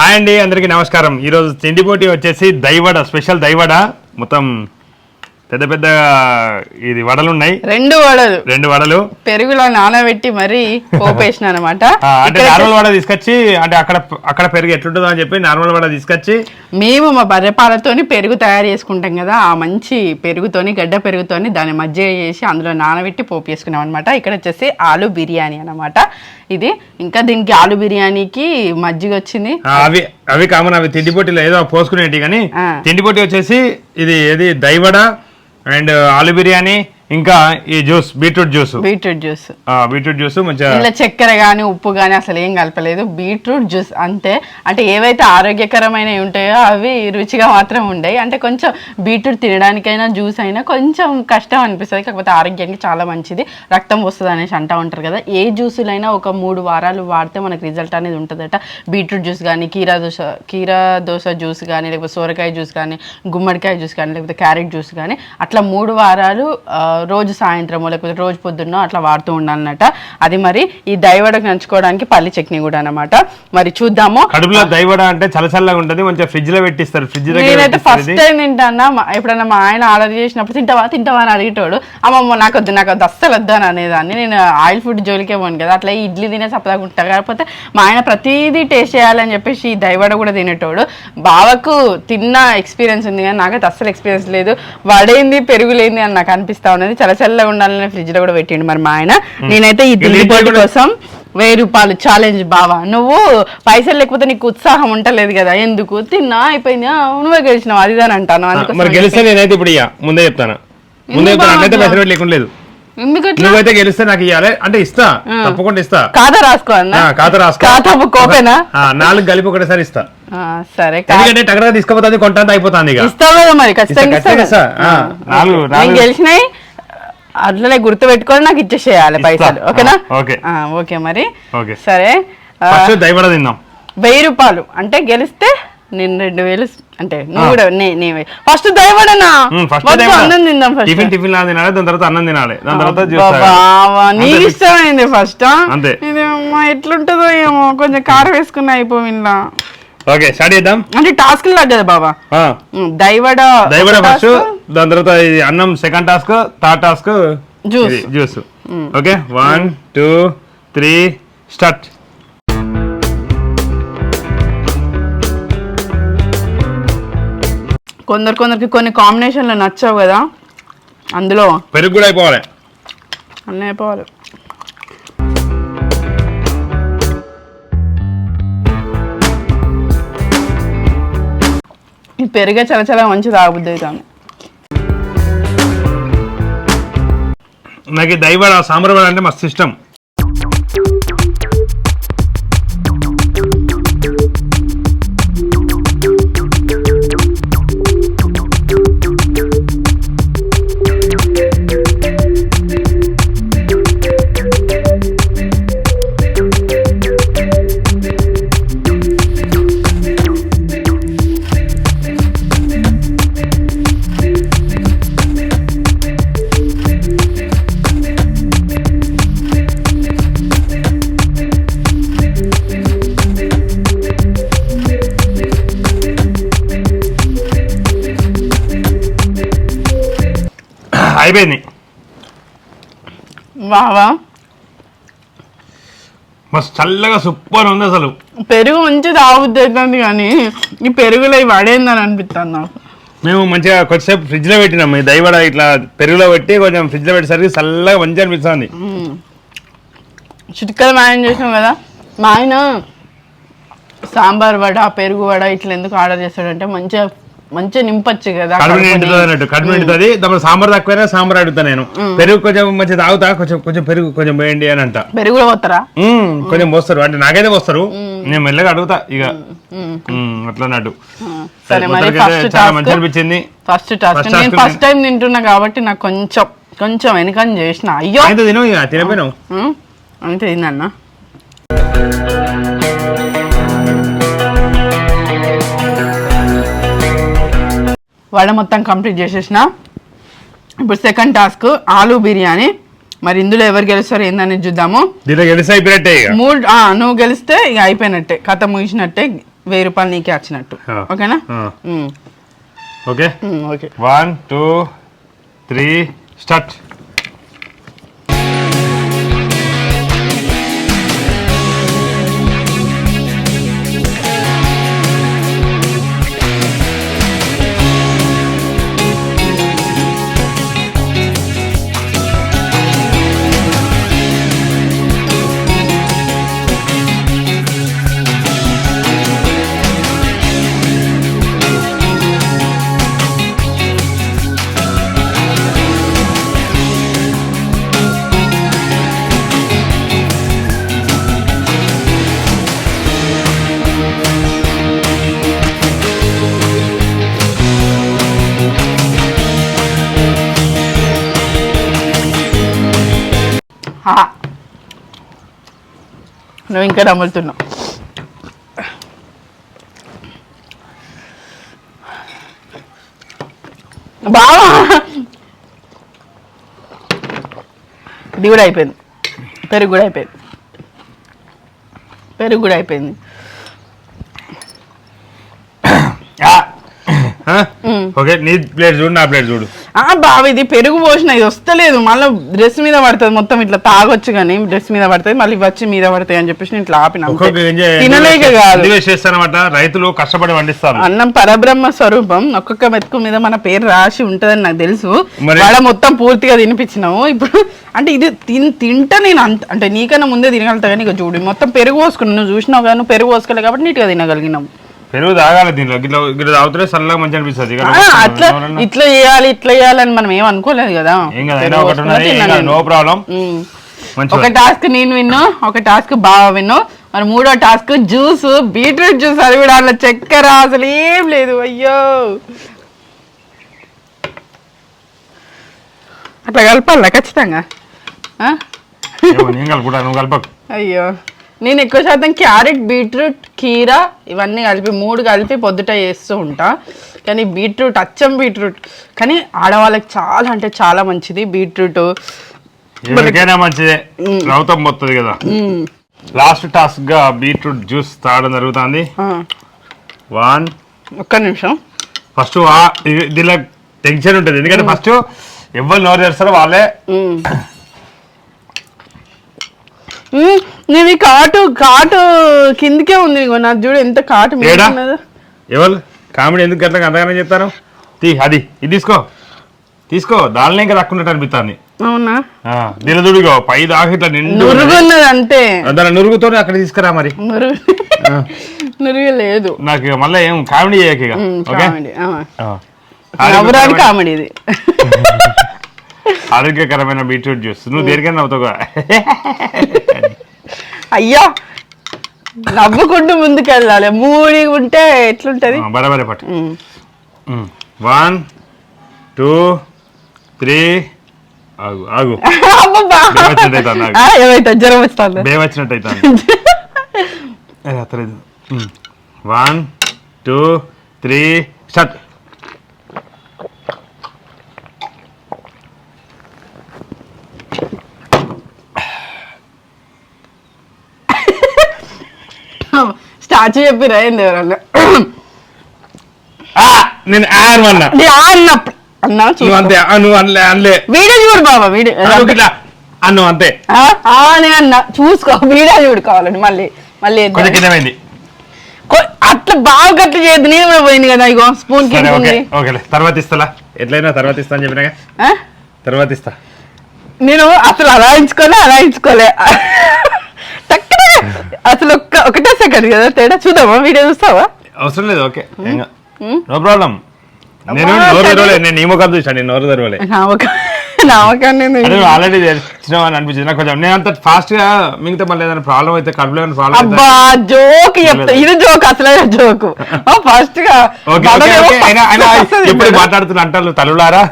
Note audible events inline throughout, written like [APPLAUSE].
Hi అండి అందరికీ నమస్కారం. ఈరోజు తిండి పోటీ వచ్చేసి దైవడ స్పెషల్ దైవడ. మొత్తం పెద్ద పెద్ద ఇది వడలు ఉన్నాయి రెండు వడలు. రెండు వడలు. పెరుగులో నానబెట్టి మరీ పోపేసిన అనమాట అంటే నార్మల్ వడ తీసుకొచ్చి అంటే అక్కడ అక్కడ పెరుగు ఎట్లుంటుందో అని చెప్పి నార్మల్ వడ తీసుకొచ్చి. మేము మా బర్రెపాలతోని పెరుగు తయారు చేసుకుంటాం కదా ఆ మంచి పెరుగుతోని గడ్డ పెరుగుతోని దాన్ని మజ్జిగ చేసి అందులో నానబెట్టి పోపు వేసుకున్నాం అనమాట ఇక్కడ వచ్చేసి ఆలు బిర్యానీ అన్నమాట. ఇది. ఇంకా దీనికి ఆలు బిర్యానీకి మజ్జిగ వచ్చింది. అవి అవి కామన్ అవి తిండి పోటీలో ఏదో పోసుకునేటి కానీ ఆ. తిండి పోటీ వచ్చేసి ఇది ఏది? దైవడ అండ్ ఆలు బిర్యానీ ఇంకా ఈ juice beetroot juice. Beetroot juice. Beetroot juice మంచిగా ఇలా చక్కెర కానీ ఉప్పు కానీ అసలు ఏం కలపలేదు. బీట్రూట్ జ్యూస్ అంతే. అంటే ఏవైతే ఆరోగ్యకరమైనవి ఉంటాయో అవి రుచిగా మాత్రం ఉండయి అంటే కొంచెం బీట్రూట్ తినడానికైనా జ్యూస్ అయినా కొంచెం కష్టం అనిపిస్తుంది. కాకపోతే ఆరోగ్యానికి చాలా మంచిది. రక్తం వస్తుంది అనేసి అంటూ ఉంటారు కదా. ఏ జ్యూసులైనా ఒక మూడు వారాలు వాడితే మనకి రిజల్ట్ అనేది ఉంటుందట. బీట్రూట్ జ్యూస్ కానీ కీరా దోశ కీరా దోశ జ్యూస్ కానీ లేకపోతే సోరకాయ జ్యూస్ కానీ గుమ్మడికాయ జ్యూస్ కానీ లేకపోతే క్యారెట్ జ్యూస్ కానీ అట్లా మూడు వారాలు రోజు సాయంత్రమో లేకపోతే రోజు పొద్దున్నో అట్లా వాడుతూ ఉండాలన్నట అది మరి ఈ దైవడకు నంచుకోవడానికి పల్లి చట్నీ కూడా అన్నమాట. మరి చూద్దాము. కడుపులో దైవడ అంటే చల్లచల్లగా ఉంటది మంచిగా ఫ్రిడ్జ్లో పెట్టిస్తారు ఫ్రిడ్జ్ నేనైతే ఫస్ట్. టైం తింటానా ఎప్పుడన్నా మా ఆయన ఆర్డర్ చేసినప్పుడు తింటావా తింటావా అని అడిగేటోడు అమ్మమ్మ నాకు వద్దు నాకు వద్దు అస్సలు వద్దు అని అనేదాన్ని. నేను ఆయిల్ ఫుడ్ జోలికే పోను కదా అట్లా ఇడ్లీ తినే సప్పదాగా ఉంటా. కాకపోతే మా ఆయన ప్రతిదీ టేస్ట్ చేయాలని చెప్పేసి ఈ దైవడ కూడా తినేటోడు. బావకు తిన్న ఎక్స్పీరియన్స్ ఉంది కానీ నాకైతే అస్సలు ఎక్స్పీరియన్స్ లేదు. వడైంది పెరుగులేంది అని నాకు అనిపిస్తా ఉన్నది. చల్ల చల్లగా ఉండాలని ఫ్రిడ్జ్లో కూడా పెట్టిండు మరి మా ఆయన. నేనైతే ఈ ఇది తిండి పోటీ కూడా- కోసం వెయ్యి రూపాయలు ఛాలెంజ్ బావా. నువ్వు పైసలు లేకపోతే నీకు ఉత్సాహం ఉంటలేదు కదా. ఎందుకు? తిన్నా అయిపోయింది. నువ్వే గెలిచినావు. అది అని అంటాను. అందుకోసం మరి గెలిస్తే నేనైతే ఇప్పుడు ముందే చెప్తాను. ముందే చెప్తాను? పైసలు లేకుండా లేదు? నువ్వైతే గెలిస్తే నాకు ఇవ్వాలి అంటే ఇస్తా. తప్పకుండా ఇస్తా. ఖాతా రాసుకో ఖాతా రాసుకో. ఆ, నాలుగు కలిపి ఒకటేసారి ఇస్తా. సరే ఎందుకంటే టగరా తీసుకుపోతుంది కొంటాంత అయిపోతుంది ఇస్తావు కదా మరి. ఖచ్చితంగా గెలిచినాయి. అట్లనే గుర్తు పెట్టుకొని నాకు ఇచ్చేసేయాలి. పైసలు ఓకేనా? ఓకే. మరి. సరే తిందాం. వెయ్యి రూపాయలు. అంటే గెలిస్తే నేను రెండు వేలు అంటే నువ్వు కూడా ఫస్ట్ దయవడనా ఫస్ట్ వద్దు, అన్నం తిందాం ఫస్ట్. టిఫిన్ టిఫిన్ లా తినాలి దాని తర్వాత అన్నం తినాలి. దాని తర్వాత నీకు. ఇష్టమైంది ఫస్ట్ అంతే. ఎట్లుంటుందో ఏమో. కొంచెం కారం వేసుకున్నా అయిపో ఇలా ఓకే స్టార్ట్ చేద్దాం. అంటే టాస్క్ లాగా కదా బాబా దైవడ దైవడ ఫస్ట్ దాని తర్వాత ఇది అన్నం second task third task. Juice okay one two three start కొందరు కొందరికి కొన్ని కాంబినేషన్లు నచ్చవు కదా అందులో పెరుగు కూడా అయిపోవాలి. అన్నీ అయిపోవాలి. ఈ పెరిగే చాలా చాలా మంచి తాగబుద్ది అవుతుంది. నాకు దైవ దైవడ అంటే మస్తు ఇష్టం. అయిపోయింది. బావా మస్తు చల్లగా సూపర్ ఉంది అసలు. పెరుగు మంచి తాగబుద్ది అవుతుంది కానీ ఈ పెరుగులో ఇవి పడేందని అనిపిస్తుంది నాకు. మేము మంచిగా కొద్దిసేపు ఫ్రిడ్జ్లో పెట్టినాం. ఈ దైవడ ఇట్లా పెరుగులో పెట్టి కొంచెం ఫ్రిడ్జ్లో పెట్టేసరికి చల్లగా మంచిగా అనిపిస్తుంది చిటికలు మేనేజ్ చేసినాం కదా. మా ఆయన సాంబార్ వడ పెరుగు వడ ఇట్లా ఎందుకు ఆర్డర్ చేస్తాడంటే మంచిగా మంచిగా నింపచ్చు కదా. నిండుతుంది అన్నట్టు దాని సాంబార్ తక్కువైనా సాంబార్ అడుగుతా నేను. పెరుగు కొంచెం మంచిగా తాగుతా కొంచెం కొంచెం పెరుగు కొంచెం వేయండి అని అంట. పెరుగు కూడా పోతారా? కొంచెం పోస్తారు. అంటే నాకైతే పోస్తారు. నేను మెల్లగా అడుగుతా ఇక. అట్లా అన్నట్టు. సరే మరి చాలా మంచి అనిపించింది. ఫస్ట్ టాస్క్ నేను ఫస్ట్ టైం తింటున్నా కాబట్టి నాకు కొంచెం కొంచెం వెనుకని చేసిన. అయ్యో! తినపోయినావు అంతే తిందన్న. వడ మొత్తం కంప్లీట్ చేసేసిన. ఇప్పుడు సెకండ్ టాస్క్ ఆలు బిర్యానీ. మరి ఇందులో ఎవరు గెలుస్తారో ఏందని చూద్దాము. దీంట్లో అయిపోయినట్టే ఇక. మూడు ఆ, నువ్వు గెలిస్తే ఇక అయిపోయినట్టే. కథ ముగిసినట్టే వెయ్యి రూపాయలు నీకే వచ్చినట్టు ఆ. ఓకేనా? ఆ. ఉమ్, okay? Um, okay. One two three start. నువ్వు ఇంకా నమ్ముతున్నావు బావా! ఇది కూడా అయిపోయింది. పెరుగు కూడా అయిపోయింది. పెరుగు కూడా అయిపోయింది. ఓకే నీ ప్లేట్ చూడు నా ప్లేట్ చూడు. ఆ బావ ఇది పెరుగు పోసిన ఇది వస్తలేదు. మళ్ళీ డ్రెస్ మీద పడుతుంది మొత్తం ఇట్లా తాగొచ్చు కానీ డ్రెస్ మీద పడుతుంది. మళ్ళీ వచ్చి మీద పడతాయి అని చెప్పేసి నేను ఇట్లా ఆపిన తినలేక కాదు. రైతులు కష్టపడి పండిస్తారు. అన్నం పరబ్రహ్మ స్వరూపం. ఒక్కొక్క మెతుకు మీద మన పేరు రాసి ఉంటదని నాకు తెలుసు. వాడ మొత్తం పూర్తిగా తినిపించినాము. ఇప్పుడు అంటే ఇది తిన్ తింటా నేను అంత అంటే నీకన్నా ముందే తినగలుగుతా కానీ ఇక చూడు మొత్తం పెరుగు పోసుకున్నావు నువ్వు చూసినావు కానీ నువ్వు పెరుగు పోసుకోలేదు కాబట్టి నీట్గా తినగలిగినావు పెరుగు తాగాలి దీంట్లో. గిట్లా గిట్లా తాగుతుంటే చల్లగా మంచి అనిపిస్తుంది. ఇక అట్లా ఇట్లా చేయాలి ఇట్లా చేయాలని మనం ఏం అనుకోలేదు కదా. ఏం కదా అయినా పెరుగు ఒకటి పోసుకున్నా ఉన్నది. తిన్నా నేను. No problem. మంచిగా. ఒక టాస్క్ నేను విన్ను ఒక టాస్క్ బావ విన్ను. మరి మూడో టాస్క్ జ్యూస్ బీట్రూట్ జ్యూస్ అది కూడా అందులో చక్కెర అసలు ఏం లేదు. అయ్యో. అట్లా కలపాలా ఖచ్చితంగా? ఆ? ఏమో నేను కలుపుకుంటా నువ్వు కలపకు. అయ్యో. నేను ఎక్కువ శాతం క్యారెట్ బీట్రూట్ కీరా ఇవన్నీ కలిపి మూడు కలిపి పొద్దుట చేస్తూ ఉంటా. కానీ బీట్రూట్ అచ్చం బీట్రూట్. కానీ ఆడవాళ్ళకి చాలా అంటే చాలా మంచిది బీట్రూట్. ఎవరికైనా మంచిదే. రౌతం పోతుంది కదా. లాస్ట్ టాస్క్గా బీట్రూట్ జ్యూస్ తాగడం జరుగుతుంది. వన్ ఒక్క నిమిషం. ఫస్ట్ దీనిలో టెన్షన్ ఉంటుంది. ఎందుకంటే ఫస్ట్ ఎవరు నోరు తెరుస్తారో వాళ్ళే. నీది కాటు కాటు కిందికే ఉంది నాకు చూడు ఎంత కాటు. ఎవరు? కామెడీ ఎందుకు గట్లా అంతగానే చెప్తాను తీ అది ఇది తీసుకో. తీసుకో దానిలో ఇంకా తక్కున్నట్టు అనిపిస్తుంది అవునా? దీని దుడిగో పై దాకా ఇట్లా నిండు నురుగున్నది అంతే. దాని నురుగుతో అక్కడ తీసుకురా మరి. నురుగు లేదు నాకు మళ్ళీ ఏం కామెడీ చేయక ఓకే? కామెడీ. కామెడీ ఇది. ఆరోగ్యకరమైన బీట్రూట్ జ్యూస్. నువ్వు దేనికైనా అవుతావు. అయ్యా! నవ్వుకుంటూ ముందుకు వెళ్ళాలి మూడి ఉంటే ఎట్లుంటది? బరాబరే పట్టు. వన్ టూ త్రీ ఆగు ఆగు. ఏమైతే జ్వరం [LAUGHS] అత్తలేదు. One two three start. Statue చెప్పిరా ఏంది ఎవరన్నా? ఆ, నేను అన్నా. నీ ఆ అన్నప్పుడు అన్నా నువ్వు చూసుకో. అంతే ఆ, నువ్వు అనలే అనలే. వీడియో చూడు బాబా వీడియో. ఆ, నువ్వు ఇట్లా అన్ను అంతే. ఆ, ఆ అని అన్న. చూసుకో వీడియో చూడు కావాలండి మళ్ళీ మళ్ళీ వేద్దాం. కొంచెం కింద పోయింది. కొ- అట్లా బాగా గట్ల చేయద్దు. నేను కూడా పోయింది కదా ఇగో స్పూన్ కింద సరే ఓకే ఉంది. ఓకేలే. తర్వాత ఇస్తాలా? ఎట్లయినా తర్వాత ఇస్తా అని చెప్పినాగా ఆ? తర్వాత ఇస్తా. నేను అసలు అలాయించుకోలే అలాయించుకోలే టక్కున అసలు ఒక్క ఒకటే సెకండ్ కదా తేడా చూద్దామా? వీడియో చూస్తావా? అవసరం లేదు ఓకే. No problem. నేను నోరు. తెరవలే నేను నీ ముఖం చూసాను నేను నోరు తెరవలే. ఆల్రెడీ తెచ్చినావు అని అనిపించింది. నాకు కొంచెం నేను అంత ఫాస్ట్గా మిగతా మళ్ళీ ఏదైనా ప్రాబ్లం అయితే కడుపులో ప్రాబ్లం అబ్బా జోక్ ఇది జోక్ అసలే జోక్ ఫస్ట్గా ఎప్పుడు. మాట్లాడుతున్న అంటారు తలులారా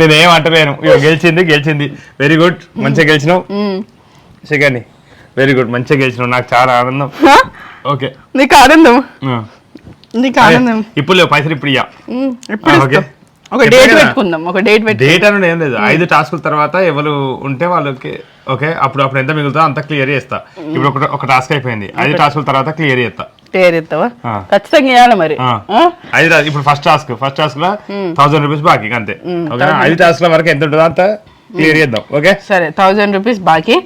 నేను అంటలేను. గెలిచింది గెలిచింది. వెరీ గుడ్ మంచిగా గెలిచినావు. సెకండ్ వెరీ గుడ్ మంచిగా గెలిచినావు. నాకు చాలా ఆనందం? ఓకే నీకు ఆనందం? నీకు ఆనందం. ఇప్పుడు లేవు. పైసలు ఇప్పుడు ఇయ్య. ఓకే. ఒక డేట్ కదా. పెట్టుకుందాం. ఒక డేట్ పెట్టు డేట్ అని ఏం లేదు. ఐదు టాస్కుల తర్వాత ఎవరు ఉంటే వాళ్ళకి ఓకే అప్పుడు అప్పుడు ఎంత మిగులుతుందో అంత క్లియర్ చేస్తా. ఇప్పుడు ఒక ఒక టాస్క్ అయిపోయింది. ఐదు టాస్కుల తర్వాత క్లియర్ చేస్తా. పేరెత్తావా ఆ. ఖచ్చితంగా వేయాలి మరి? ఐదు ఇప్పుడు ఫస్ట్ టాస్క్ ఫస్ట్ టాస్క్లో థౌసండ్ రూపీస్ బాకీ అంతే. ఐదు టాస్క్ వరకు ఎంత ఉంటుందో అంత క్లియర్ చేద్దాం ఓకే సరే థౌజండ్ రూపీస్ బాకీ.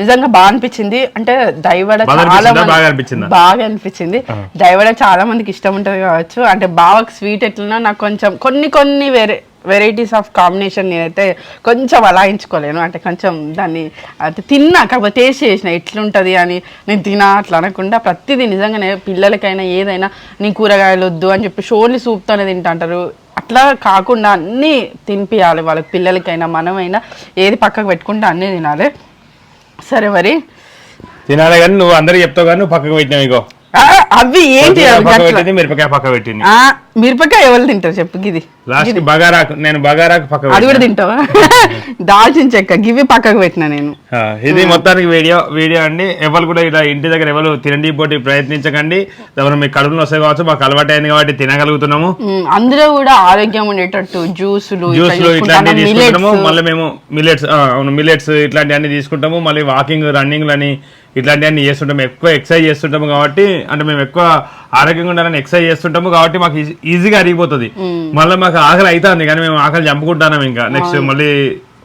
నిజంగా బాగా అనిపించింది. అంటే దైవడ బాగా చాలా బాగా అనిపించిందా? బాగా అనిపించింది. దైవడ చాలా మందికి ఇష్టం ఉంటుంది కావచ్చు. అంటే బావకి స్వీట్ ఎట్లన్నా నాకు కొంచెం కొన్ని కొన్ని వేరే వెరైటీస్ ఆఫ్ కాంబినేషన్ నేనైతే కొంచెం అలాయించుకోలేను. అంటే కొంచెం దాన్ని అంటే తిన్నా కాకపోతే టేస్ట్ చేసిన ఎట్లుంటుంది అని నేను తినా అట్లా అనకుండా ప్రతిదీ నిజంగానే పిల్లలకైనా ఏదైనా నీ కూరగాయలు వద్దు అని చెప్పి షోర్లీ సూప్తోనే తింటాంటారు అట్లా కాకుండా అన్నీ తినిపించాలి వాళ్ళకి పిల్లలకైనా మనమైనా ఏది పక్కకు పెట్టుకుంటే అన్నీ తినాలి. సరే మరి. తినాలి కానీ నువ్వు అందరికి చెప్తావు కానీ నువ్వు పక్కకు పెట్టినావు ఇగో. అవి ఏంటి మిరపకాయ పక్క పెట్టింది. మిరపకాయ ఎవరు తింటారు చెప్పు గిది. లాస్ట్ బగారాకు నేను బగారాకు పక్క అది కూడా. తింటావా? [LAUGHS] దాల్చిన చెక్క గివి పక్కకు పెట్టిన నేను. ఇది మొత్తానికి వీడియో వీడియో అండి. ఎవరు కూడా ఇలా ఇంటి దగ్గర ఎవరు తినండి పోటీ ప్రయత్నించకండి. ఎవరు మీకు కడుపులో వస్తాయి కావచ్చు మాకు అలవాటు అయింది కాబట్టి తినగలుగుతున్నాము. అందులో కూడా ఆరోగ్యం ఉండేటట్టు జ్యూసులు జ్యూస్లు ఇట్లాంటివి తీసుకుంటాము. మళ్ళీ మేము మిల్లెట్స్ అవును మిల్లెట్స్ ఇట్లాంటివన్నీ తీసుకుంటాము. మళ్ళీ వాకింగ్ రన్నింగ్ అని ఇట్లాంటివన్నీ చేస్తుంటాము ఎక్కువ ఎక్సర్సైజ్ చేస్తుంటాము కాబట్టి అంటే మేము ఎక్కువ ఆరోగ్యంగా ఉండాలని ఎక్సర్సైజ్ చేస్తుంటాము కాబట్టి మాకు ఈజీ- ఈజీగా అరిగిపోతుంది. మళ్ళీ మాకు ఆకలి అవుతుంది కానీ మేము ఆకలి చంపుకుంటున్నాం ఇంకా. నెక్స్ట్ మళ్ళీ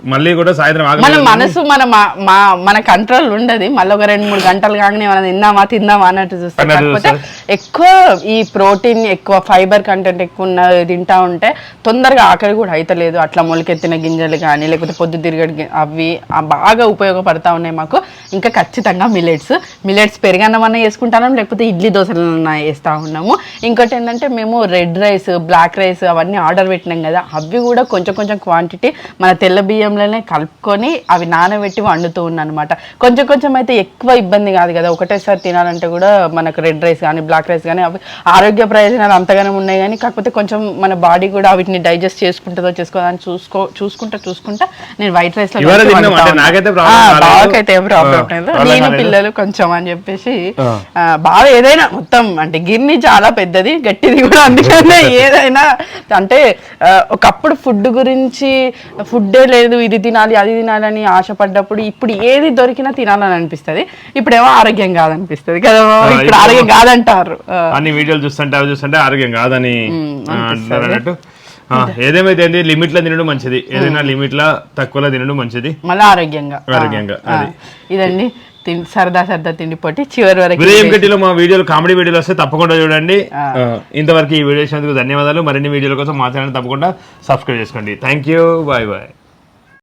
మళ్ళీ కూడా సాయంత్రం మన మనసు మన మా- మన కంట్రోల్ ఉండదు. మళ్ళీ ఒక రెండు మూడు గంటలు కాగానే మనం తిందామా తిందామా అన్నట్టు చూస్తాం. ఎక్కువ ఈ ప్రోటీన్ ఎక్కువ ఫైబర్ కంటెంట్ ఎక్కువ ఉన్న తింటా ఉంటే తొందరగా ఆకలి కూడా అయితలేదు. అట్లా మొలకెత్తిన గింజలు కానీ లేకపోతే పొద్దు తిరగడి అవి బాగా ఉపయోగపడతా ఉన్నాయి మాకు. ఇంకా ఖచ్చితంగా మిలెట్స్ మిలెట్స్ పెరిగన్నం అన్న వేసుకుంటాం లేకపోతే ఇడ్లీ దోశలు వేస్తూ ఉన్నాము. ఇంకోటి ఏంటంటే మేము రెడ్ రైస్ బ్లాక్ రైస్ అవన్నీ ఆర్డర్ పెట్టినాం కదా. అవి కూడా కొంచెం కొంచెం క్వాంటిటీ మన తెల్ల బియ్యంలోనే కలుపుకొని అవి నానబెట్టి వండుతూ ఉన్నాను అనమాట కొంచెం కొంచెం అయితే ఎక్కువ ఇబ్బంది కాదు కదా. ఒకటేసారి తినాలంటే కూడా మనకు రెడ్ రైస్ కానీ బ్లాక్ రైస్ కానీ అవి ఆరోగ్య ప్రయోజనాలు అంతగానే ఉన్నాయి కానీ కాకపోతే కొంచెం మన బాడీ కూడా వీటిని డైజెస్ట్ చేసుకుంటుందో చేసుకోదని చూసుకో చూసుకుంటా చూసుకుంటా నేను వైట్ రైస్లో. బావకైతే ఏం ప్రాబ్లం లేదు. నేను. పిల్లలు కొంచెం అని చెప్పేసి బాగా ఏదైనా మొత్తం అంటే గిర్ని చాలా పెద్దది గట్టిది కూడా [LAUGHS] అందుకనే ఏదైనా అంటే ఒకప్పుడు ఫుడ్ గురించి ఫుడ్డే లేదు ఇది తినాలి అది తినాలి అని ఆశపడ్డప్పుడు ఇప్పుడు ఏది దొరికినా తినాలని అనిపిస్తుంది. ఇప్పుడేమో ఆరోగ్యం కాదనిపిస్తుంది కదా ఇప్పుడు ఆరోగ్యం కాదంటారు. అన్ని వీడియోలు చూస్తుంటే అవి చూస్తుంటే ఆరోగ్యం కాదని అన్నట్టు. ఆ, ఏదేమైతే ఏంది లిమిట్లో తినడం మంచిది. ఏదైనా లిమిట్లో తక్కువలో తినడం మంచిది. మళ్ళీ ఆరోగ్యంగా. ఆరోగ్యంగా. ఇదండి సరదా సరదా తిండి పోటీ. చివరి వరకు విజయం గట్టిలో మా వీడియోలు కామెడీ వీడియోలు వస్తే తప్పకుండా చూడండి. ఇంతవరకు ఈ వీడియో చేసినందుకు ధన్యవాదాలు. మరిన్ని వీడియోల కోసం మా ఛానల్ తప్పకుండా సబ్స్క్రైబ్ చేసుకోండి. Thank you bye bye